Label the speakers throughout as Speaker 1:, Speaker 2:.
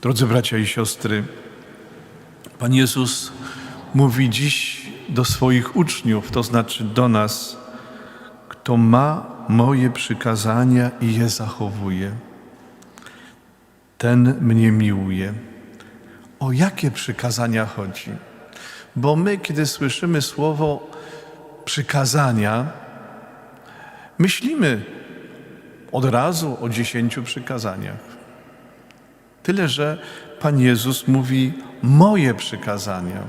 Speaker 1: Drodzy bracia i siostry, Pan Jezus mówi dziś do swoich uczniów, to znaczy do nas, kto ma moje przykazania i je zachowuje, ten mnie miłuje. O jakie przykazania chodzi? Bo my, kiedy słyszymy słowo przykazania, myślimy od razu o dziesięciu przykazaniach. Tyle, że Pan Jezus mówi moje przykazania.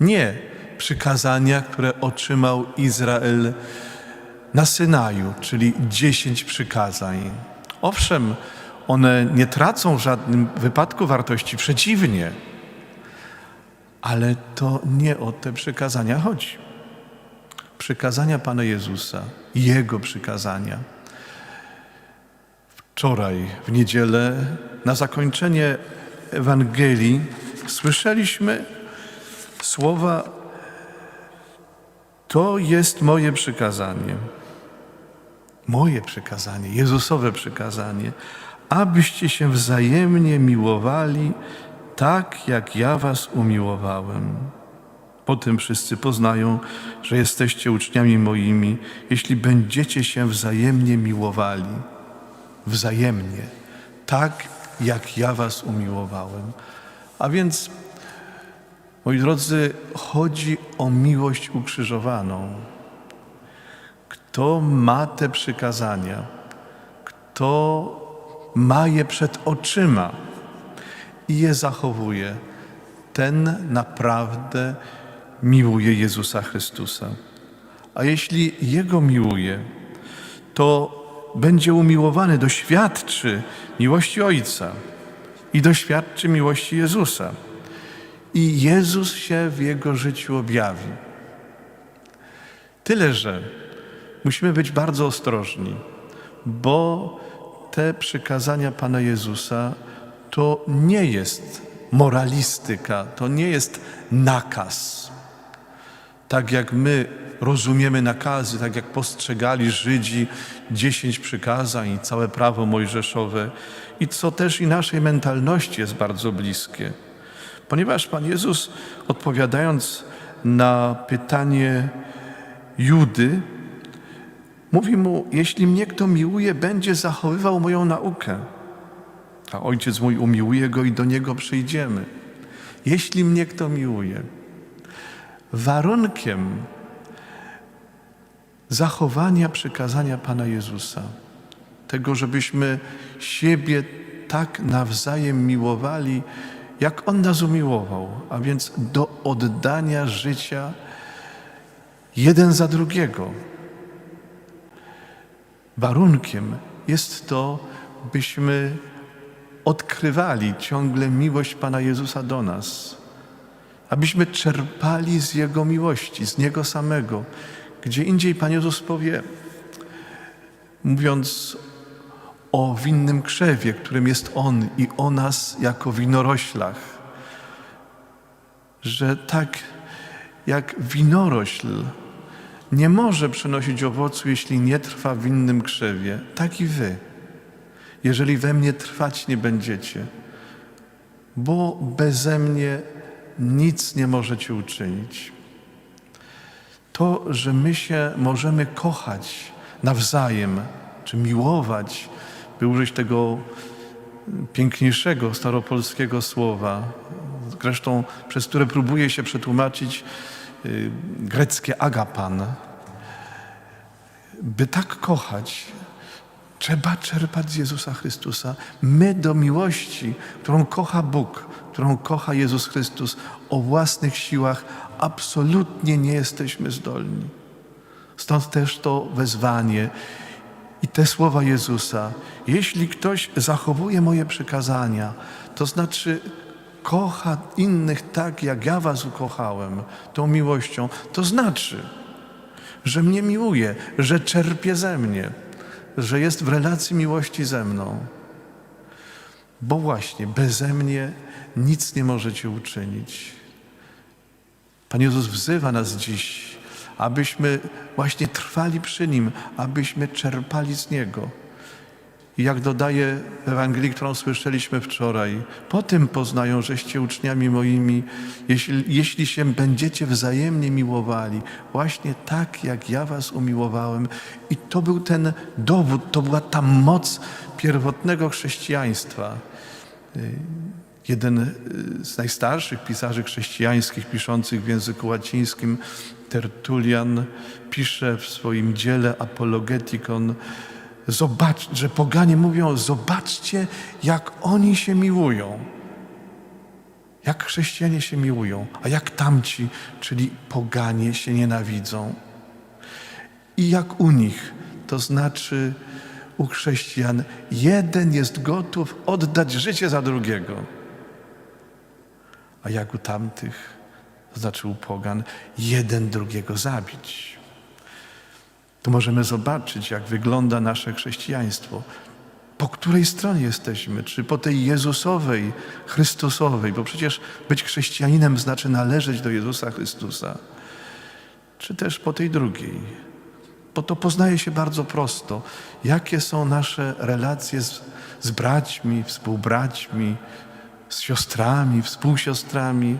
Speaker 1: Nie przykazania, które otrzymał Izrael na Synaju, czyli dziesięć przykazań. Owszem, one nie tracą w żadnym wypadku wartości, przeciwnie, ale to nie o te przykazania chodzi. Przykazania Pana Jezusa, Jego przykazania. Wczoraj, w niedzielę, na zakończenie Ewangelii, słyszeliśmy słowa: To jest moje przykazanie. Moje przykazanie, Jezusowe przykazanie, abyście się wzajemnie miłowali, tak jak ja was umiłowałem. Potem wszyscy poznają, że jesteście uczniami moimi, jeśli będziecie się wzajemnie miłowali wzajemnie, tak jak ja Was umiłowałem. A więc, moi drodzy, chodzi o miłość ukrzyżowaną. Kto ma te przykazania, kto ma je przed oczyma i je zachowuje, ten naprawdę miłuje Jezusa Chrystusa. A jeśli Jego miłuje, to będzie umiłowany, doświadczy miłości Ojca i doświadczy miłości Jezusa. I Jezus się w jego życiu objawi. Tyle, że musimy być bardzo ostrożni, bo te przykazania Pana Jezusa to nie jest moralistyka, to nie jest nakaz. Tak jak my rozumiemy nakazy, tak jak postrzegali Żydzi dziesięć przykazań i całe prawo mojżeszowe, i co też i naszej mentalności jest bardzo bliskie. Ponieważ Pan Jezus, odpowiadając na pytanie Judy, mówi mu: Jeśli mnie kto miłuje, będzie zachowywał moją naukę. A ojciec mój umiłuje go i do niego przyjdziemy. Jeśli mnie kto miłuje, warunkiem zachowania przykazania Pana Jezusa, tego, żebyśmy siebie tak nawzajem miłowali, jak On nas umiłował, a więc do oddania życia jeden za drugiego. Warunkiem jest to, byśmy odkrywali ciągle miłość Pana Jezusa do nas, abyśmy czerpali z Jego miłości, z Niego samego. Gdzie indziej Pan Jezus powie, mówiąc o winnym krzewie, którym jest On i o nas jako winoroślach, że tak jak winorośl nie może przynosić owocu, jeśli nie trwa w innym krzewie, tak i wy, jeżeli we mnie trwać nie będziecie, bo beze mnie nic nie możecie uczynić. To, że my się możemy kochać nawzajem, czy miłować, by użyć tego piękniejszego staropolskiego słowa, zresztą przez które próbuje się przetłumaczyć y, greckie agapan. By tak kochać, trzeba czerpać z Jezusa Chrystusa. My do miłości, którą kocha Bóg, którą kocha Jezus Chrystus, o własnych siłach absolutnie nie jesteśmy zdolni. Stąd też to wezwanie i te słowa Jezusa. Jeśli ktoś zachowuje moje przykazania, to znaczy kocha innych tak, jak ja was ukochałem, tą miłością, to znaczy, że mnie miłuje, że czerpie ze mnie, że jest w relacji miłości ze mną. Bo właśnie beze mnie nic nie możecie uczynić. Pan Jezus wzywa nas dziś, abyśmy właśnie trwali przy Nim, abyśmy czerpali z Niego. I jak dodaje Ewangelii, którą słyszeliśmy wczoraj, po tym poznają, żeście uczniami moimi, jeśli, jeśli się będziecie wzajemnie miłowali, właśnie tak, jak ja was umiłowałem. I to był ten dowód, to była ta moc pierwotnego chrześcijaństwa. Jeden y, z najstarszych pisarzy chrześcijańskich, piszących w języku łacińskim, Tertulian, pisze w swoim dziele Apologetikon, zobacz, że poganie mówią, zobaczcie, jak oni się miłują. Jak chrześcijanie się miłują, a jak tamci, czyli poganie, się nienawidzą. I jak u nich, to znaczy u chrześcijan, jeden jest gotów oddać życie za drugiego a jak u tamtych, to znaczy u pogan, jeden drugiego zabić. Tu możemy zobaczyć, jak wygląda nasze chrześcijaństwo. Po której stronie jesteśmy? Czy po tej Jezusowej, Chrystusowej? Bo przecież być chrześcijaninem znaczy należeć do Jezusa Chrystusa. Czy też po tej drugiej? Bo to poznaje się bardzo prosto. Jakie są nasze relacje z, z braćmi, współbraćmi, z siostrami, współsiostrami.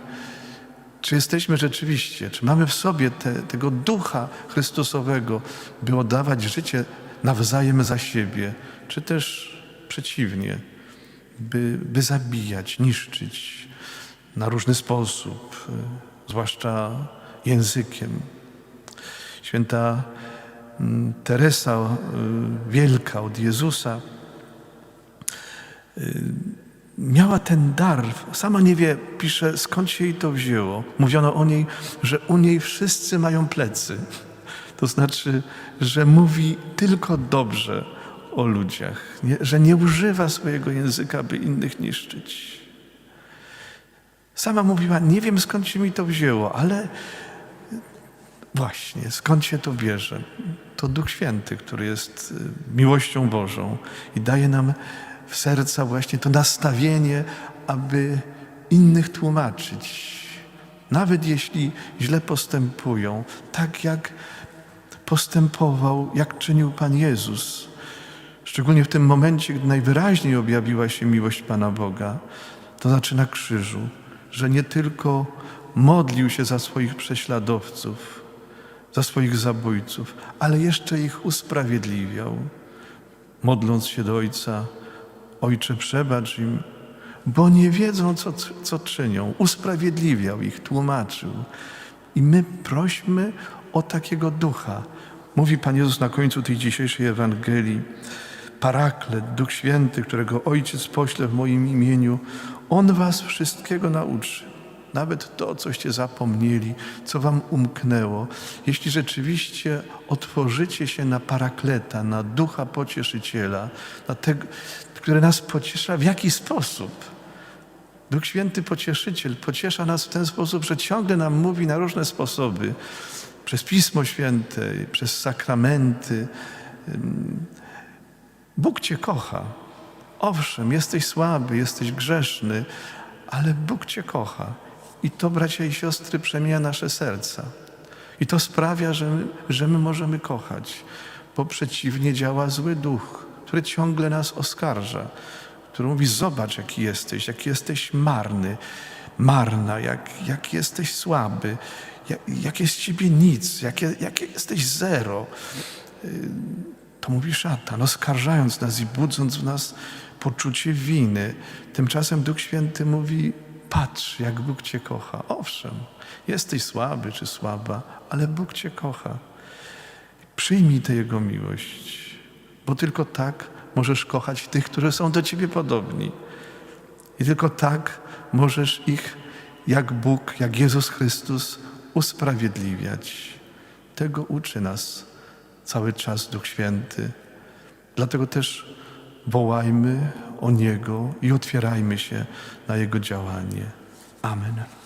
Speaker 1: Czy jesteśmy rzeczywiście, czy mamy w sobie te, tego ducha Chrystusowego, by oddawać życie nawzajem za siebie, czy też przeciwnie, by, by zabijać, niszczyć na różny sposób, zwłaszcza językiem. Święta mm, Teresa y, Wielka od Jezusa y, miała ten dar. Sama nie wie, pisze, skąd się jej to wzięło. Mówiono o niej, że u niej wszyscy mają plecy. To znaczy, że mówi tylko dobrze o ludziach, nie, że nie używa swojego języka, by innych niszczyć. Sama mówiła, nie wiem skąd się mi to wzięło, ale właśnie, skąd się to bierze? To Duch Święty, który jest y, miłością Bożą i daje nam w serca właśnie to nastawienie, aby innych tłumaczyć. Nawet jeśli źle postępują, tak jak postępował, jak czynił Pan Jezus. Szczególnie w tym momencie, gdy najwyraźniej objawiła się miłość Pana Boga, to znaczy na krzyżu, że nie tylko modlił się za swoich prześladowców, za swoich zabójców, ale jeszcze ich usprawiedliwiał, modląc się do Ojca Ojcze, przebacz im, bo nie wiedzą, co, co czynią. Usprawiedliwiał ich, tłumaczył. I my prośmy o takiego ducha. Mówi Pan Jezus na końcu tej dzisiejszej Ewangelii, Paraklet, Duch Święty, którego Ojciec pośle w moim imieniu, On was wszystkiego nauczy. Nawet to, coście zapomnieli, co wam umknęło. Jeśli rzeczywiście otworzycie się na Parakleta, na Ducha Pocieszyciela, na tego, który nas pociesza w jaki sposób? Duch Święty Pocieszyciel pociesza nas w ten sposób, że ciągle nam mówi na różne sposoby, przez Pismo Święte, przez sakramenty. Bóg Cię kocha. Owszem, jesteś słaby, jesteś grzeszny, ale Bóg Cię kocha. I to, bracia i siostry, przemienia nasze serca. I to sprawia, że my, że my możemy kochać, bo przeciwnie działa zły duch który ciągle nas oskarża, który mówi: Zobacz, jaki jesteś, jaki jesteś marny, marna, jak, jak jesteś słaby, jak, jak jest z ciebie nic, jakie, jakie jesteś zero. Y, to mówi szatan, oskarżając nas i budząc w nas poczucie winy. Tymczasem Duch Święty mówi: Patrz, jak Bóg Cię kocha. Owszem, jesteś słaby czy słaba, ale Bóg Cię kocha. Przyjmij tę Jego miłość bo tylko tak możesz kochać tych, którzy są do Ciebie podobni. I tylko tak możesz ich, jak Bóg, jak Jezus Chrystus, usprawiedliwiać. Tego uczy nas cały czas Duch Święty. Dlatego też wołajmy o Niego i otwierajmy się na Jego działanie. Amen.